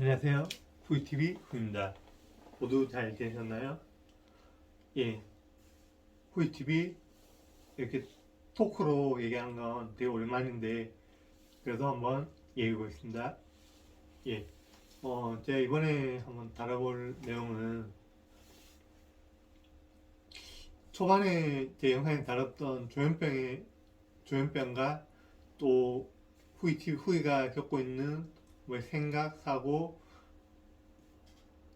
안녕하세요. 후이TV 후입니다. 모두 잘 지내셨나요? 예. 후이TV 이렇게 토크로 얘기하는 건 되게 오랜만인데, 그래서 한번 얘기해 보겠습니다. 예. 어, 제가 이번에 한번 다뤄볼 내용은 초반에 제 영상에 다뤘던 조현병의, 조현병과 또 후이TV 후이가 겪고 있는 뭐 생각, 사고,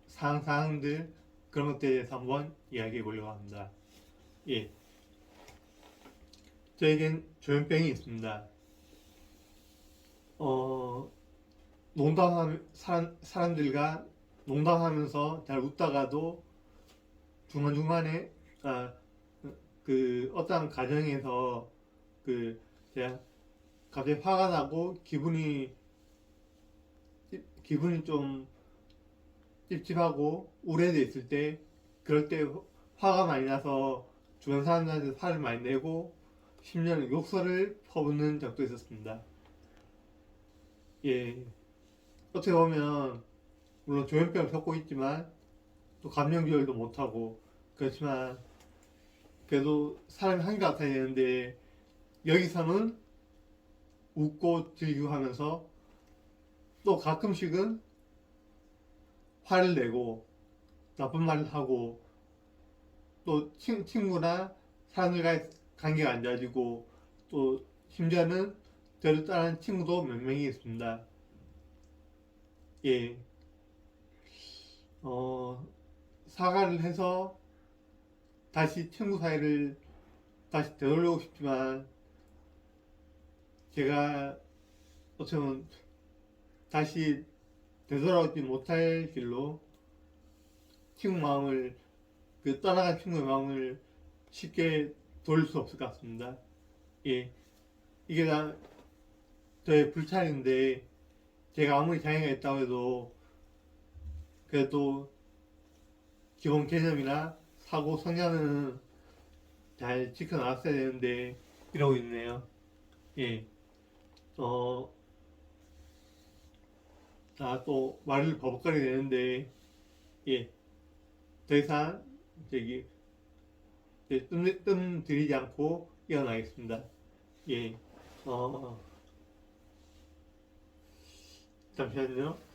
사항들 그런 것들에 대해서 한번 이야기해 보려고 합니다. 예. 저에겐 조현병이 있습니다. 어, 농담하면, 사람, 사람들과 농담하면서 잘 웃다가도 중간중간에, 아, 그, 어떤 가정에서 그, 제가 갑자기 화가 나고 기분이 기분이 좀 찝찝하고 우울해져 있을 때 그럴 때 화가 많이 나서 주변 사람들한테 화를 많이 내고 심지어는 욕설을 퍼붓는 적도 있었습니다. 예. 어떻게 보면 물론 조현병을 겪고 있지만 또 감정 조절도 못하고 그렇지만 그래도 사람이 같아야 되는데 여기서는 웃고 즐기고 하면서 또 가끔씩은 화를 내고 나쁜 말을 하고 또 친, 친구나 사람들과의 관계가 안 좋아지고 또 심지어는 저를 따르는 친구도 몇 명이 있습니다. 예. 어, 사과를 해서 다시 친구 사이를 다시 되돌리고 싶지만 제가 보면 다시 되돌아오지 못할 길로 친구 마음을 그 떠나간 친구의 마음을 쉽게 돌릴 수 없을 것 같습니다. 예, 이게 다 저의 불찰인데 제가 아무리 장애가 있다고 해도 그래도 기본 개념이나 사고 성향은 잘 지켜나갔어야 되는데 이러고 있네요. 예, 어. 아, 또 말을 버벅거리게 되는데, 예. 더 이상, 저기, 이제 뜸, 뜸 들이지 않고 이어나겠습니다. 예. 어, 잠시만요.